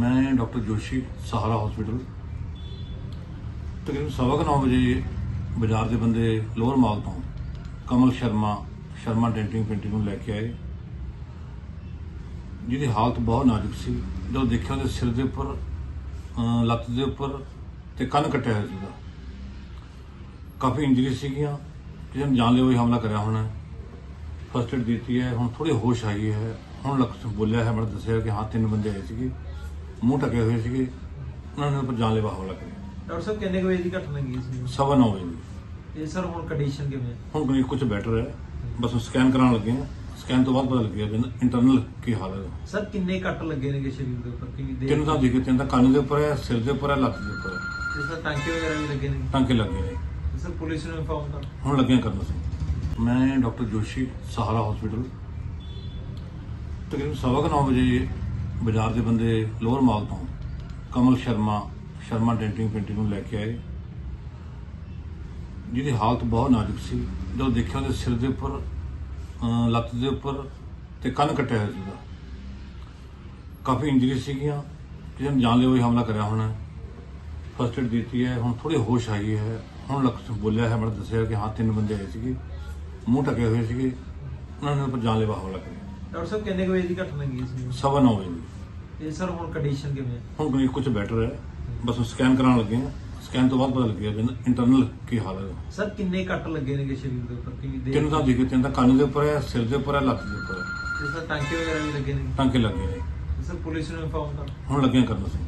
ਮੈਂ, ਡਾਕਟਰ ਜੋਸ਼ੀ, ਸਹਾਰਾ ਹਸਪੀਟਲ ਤਕਰੀਬਨ ਸਵਾ ਕੁ ਨੌ ਵਜੇ ਬਾਜ਼ਾਰ ਦੇ ਬੰਦੇ ਲੋਅਰ ਮਾਲ ਤੋਂ ਕਮਲ ਸ਼ਰਮਾ ਸ਼ਰਮਾ ਡੈਂਟਿੰਗ ਪੇਂਟਿੰਗ ਨੂੰ ਲੈ ਕੇ ਆਏ। ਜਿਹਦੀ ਹਾਲਤ ਬਹੁਤ ਨਾਜ਼ੁਕ ਸੀ। ਜਦੋਂ ਦੇਖਿਆ ਉਹਦੇ ਸਿਰ ਦੇ ਉੱਪਰ ਲੱਤ ਦੇ ਉੱਪਰ ਤੇ ਕੰਨ ਕੱਟਿਆ ਹੋਇਆ ਸੀਗਾ। ਕਾਫੀ ਇੰਜਰੀ ਸੀਗੀਆਂ। ਕਿਸੇ ਨੇ ਜਾਨਲੇਵਾ ਹੀ ਹਮਲਾ ਕਰਿਆ ਹੋਣਾ। ਫਸਟ ਏਡ ਦਿੱਤੀ ਹੈ। ਹੁਣ ਥੋੜੀ ਹੋਸ਼ ਆਈ ਹੈ। ਹੁਣ ਲੱਗ ਬੋਲਿਆ ਹੈ ਮੈਨੂੰ ਦੱਸਿਆ ਕਿ ਹਾਂ, ਤਿੰਨ ਬੰਦੇ ਆਏ ਸੀਗੇ। ਮੂੰਹ ਢਕੇ ਹੋਏ ਸੀਗੇ ਉਹਨਾਂ ਨੇ ਉੱਪਰ ਜਾਨਲੇਵਾ ਹਮਲਾ ਕਰਿਆ ਡਾਕਟਰ ਸਾਹਿਬ ਕਿੰਨੇ ਕੁ ਵਜੇ ਦੀ ਘਟਨਾ ਸੀ ਸਵਾ ਨੌ ਵਜੇ ਦੀ। ਤੇ ਸਰ ਹੁਣ ਕੰਡੀਸ਼ਨ ਕਿਵੇਂ ਹੈ? ਹੁਣ ਕੋਈ ਕੁਝ ਬੈਟਰ ਹੈ। ਬਸ ਸਕੈਨ ਕਰਾਉਣ ਲੱਗੇ ਹਾਂ। ਸਕੈਨ ਤੋਂ ਬਾਅਦ ਪਤਾ ਲੱਗਿਆ ਕਿ ਇੰਟਰਨਲ ਕੀ ਹਾਲਤ ਹੈ। ਸਰ ਕਿੰਨੇ ਕੱਟ ਲੱਗੇ ਨੇਗੇ ਸਰੀਰ ਦੇ ਉੱਪਰ? ਕਿੰਨੀ ਦੇਰ ਤਿੰਨ ਤਾਂ ਦਿਖੇ ਤਿੰਨ ਤਾਂ ਕੰਨ ਦੇ ਉੱਪਰ ਹੈ ਸਿਰ ਦੇ ਉੱਪਰ ਹੈ ਲੱਤ ਦੇ ਉੱਪਰ ਹੈ। ਤੇ ਸਰ ਟਾਂਕੇ ਵਗੈਰਾ ਵੀ ਲੱਗੇ ਨੇ? ਟਾਂਕੇ ਲੱਗੇ ਨੇ। ਤੇ ਸਰ ਪੁਲਿਸ ਨੂੰ ਇਨਫਾਰਮ ਕਰ। ਹੁਣ ਲੱਗਿਆ ਕਰਨ ਸੀ ਮੈਂ ਡਾਕਟਰ ਜੋਸ਼ੀ ਸਹਾਰਾ ਹਸਪੀਟਲ ਤਕਰੀਬਨ ਸਵਾ ਕੁ ਨੌ ਵਜੇ ਬਾਜ਼ਾਰ ਦੇ ਬੰਦੇ ਲੋਅਰ ਮਾਲ ਤੋਂ ਕਮਲ ਸ਼ਰਮਾ ਸ਼ਰਮਾ ਡੈਂਟਿੰਗ ਪੇਂਟਿੰਗ ਨੂੰ ਲੈ ਕੇ ਆਏ। ਜਿਹਦੀ ਹਾਲਤ ਬਹੁਤ ਨਾਜ਼ੁਕ ਸੀ। ਜਦੋਂ ਦੇਖਿਆ ਉਹਦੇ ਸਿਰ ਦੇ ਉੱਪਰ ਲੱਤ ਦੇ ਉੱਪਰ ਤੇ ਕੰਨ ਕੱਟਿਆ ਹੋਇਆ ਸੀਗਾ ਕਾਫੀ ਇੰਜਰੀ ਸੀਗੀਆਂ। ਕਿਸੇ ਨੇ ਜਾਨਲੇਵਾ ਹੀ ਹਮਲਾ ਕਰਿਆ ਹੋਣਾ। ਫਸਟ ਏਡ ਦਿੱਤੀ ਹੈ। ਹੁਣ ਥੋੜੀ ਹੋਸ਼ ਆਈ ਹੈ। ਹੁਣ ਲੱਗ ਬੋਲਿਆ ਹੈ ਮੈਨੂੰ ਦੱਸਿਆ ਕਿ ਹਾਂ, ਤਿੰਨ ਬੰਦੇ ਆਏ ਸੀਗੇ। ਮੂੰਹ ਢਕੇ ਹੋਏ ਸੀਗੇ। ਉਹਨਾਂ ਨੇ ਉੱਪਰ ਜਾਨਲੇਵਾ ਹਮਲਾ ਕਰਿਆ ਡਾਕਟਰ ਸਾਹਿਬ ਕਿੰਨੇ ਕੁ ਵਜੇ ਦੀ ਘਟਨਾ ਗਈ ਸੀ ਸਵਾ ਨੌ ਵਜੇ। ਦੀ। ਤੇ ਸਰ ਹੁਣ ਕੰਡੀਸ਼ਨ ਕਿਵੇਂ ਹੈ? ਹੁਣ ਕੋਈ ਕੁਝ ਬੈਟਰ ਹੈ। ਬਸ ਸਕੈਨ ਕਰਾਉਣ ਲੱਗੇ ਹਾਂ। ਸਕੈਨ ਤੋਂ ਬਾਅਦ ਪਤਾ ਲੱਗਿਆ ਕਿ ਇੰਟਰਨਲ ਕੀ ਹਾਲਤ ਹੈ। ਸਰ ਕਿੰਨੇ ਕੱਟ ਲੱਗੇ ਨੇਗੇ ਸਰੀਰ ਦੇ ਉੱਪਰ? ਕਿੰਨੀ ਦੇਰ ਤਿੰਨ ਤਾਂ ਦਿਖੇ ਤਿੰਨ ਤਾਂ ਕੰਨ ਦੇ ਉੱਪਰ ਹੈ ਸਿਰ ਦੇ ਉੱਪਰ ਹੈ ਲੱਤ ਦੇ ਉੱਪਰ ਹੈ। ਤੇ ਸਰ ਟਾਂਕੇ ਵਗੈਰਾ ਵੀ ਲੱਗੇ ਨੇ? ਟਾਂਕੇ ਲੱਗੇ ਨੇ। ਸਰ ਪੁਲਿਸ ਨੂੰ ਇਨਫਾਰਮ ਕਰ। ਹੁਣ ਲੱਗਿਆ ਕਰਨ ਸੀ।